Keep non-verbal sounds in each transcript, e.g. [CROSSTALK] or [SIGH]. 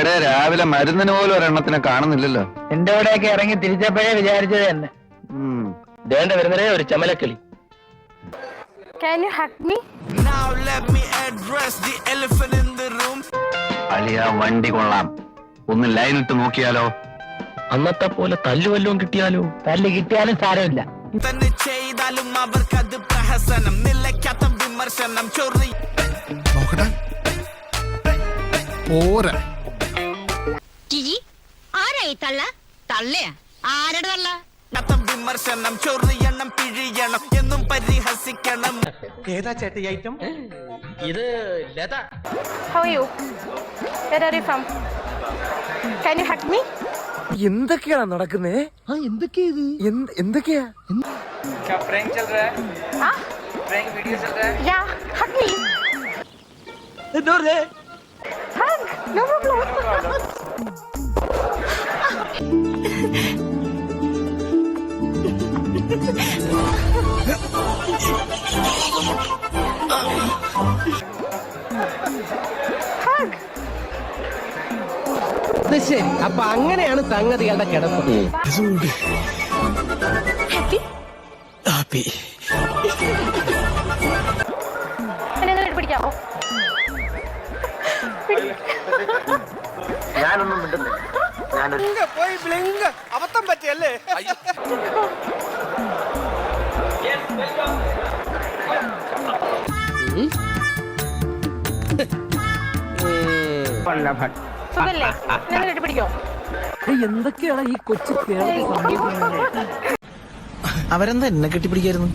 എടേ രാവിലെ മരുന്നിന് പോലും ഒരെണ്ണത്തിനെ കാണുന്നില്ലല്ലോ. എന്റെ കൂടെയൊക്കെ ഇറങ്ങി തിരിച്ചപ്പോഴേ വിചാരിച്ചത് തന്നെ. വേണ്ട ദേണ്ട വരുന്നതേ ഒരു ചമലക്കിളി. Can you hug me? Now let me address the elephant in the room. അളിയ വണ്ടി കൊള്ളാം. ഒന്ന് ലൈൻ ഇട്ട് നോക്കിയാലോ? അന്നത്തെ പോലെ തല്ലുവല്ലവും കിട്ടിയാലോ? തല്ല് കിട്ടിയാലും സാരമില്ല. തന്നെ ചെയ്താലും അവർക്കത് പ്രഹസനം. നിലയ്ക്കാത്ത വിമർശനം. ചൊറി പോരാ. ജിജി ആരായി തള്ള? തള്ളയാ? ആരുടെ തള്ള? ാത്ത വിമർശനം ചൊറിയണം പിഴിയണം എന്നും പരിഹസിക്കണം. ഇത് Latha? Can you hug me? എന്തൊക്കെയാണ് നടക്കുന്നേ? ആ എന്തൊക്കെയാ ഇത്? എന്തൊക്കെയാ? Huh? Yeah, hug me. Hug. No problem. [LAUGHS] [LAUGHS] hug. ശരി. അപ്പൊ അങ്ങനെയാണ് സംഗതികളുടെ കിടപ്പ്. പിടിക്കാമോ? ഞാനൊന്നും മിണ്ടുന്നില്ല. ഞാനൊരു പോയി ബ്ലിങ്ക്. അബദ്ധം പറ്റിയല്ലേ? സുഖല്ലേ? എന്തൊക്കെയാണ് ഈ കൊച്ചു കേരളത്തിൽ സംഭവിക്കുന്നത് അവരെന്താ എന്നെ കെട്ടിപ്പിടിക്കായിരുന്നു?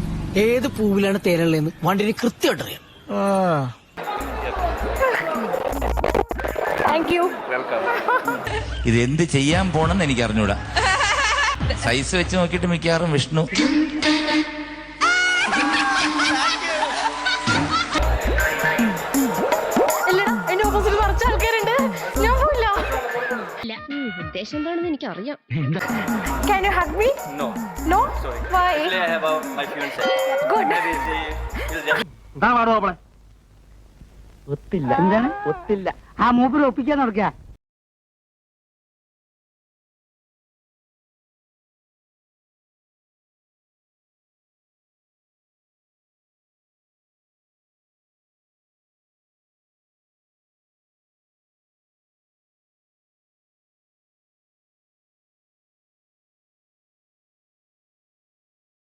ഏത് പൂവിലാണ് തേനുള്ളതെന്ന്? വണ്ടിന് കൃത്യമായിട്ട് താങ്ക് യു [LAUGHS] ഇത് എന്ത് ചെയ്യാൻ പോണെന്ന് എനിക്ക് അറിഞ്ഞൂടാ. സൈസ് വെച്ച് നോക്കിയിട്ട് മിക്കവാറും വിഷ്ണു. ഉദ്ദേശം എന്താണെന്ന് എനിക്ക് അറിയാം Can you hug me? No. No? Why? Good. ഒത്തില്ല. എന്താണ്? ഒത്തില്ല. ആ മൂപ്പര് ഒപ്പിക്കാൻ നടക്കുക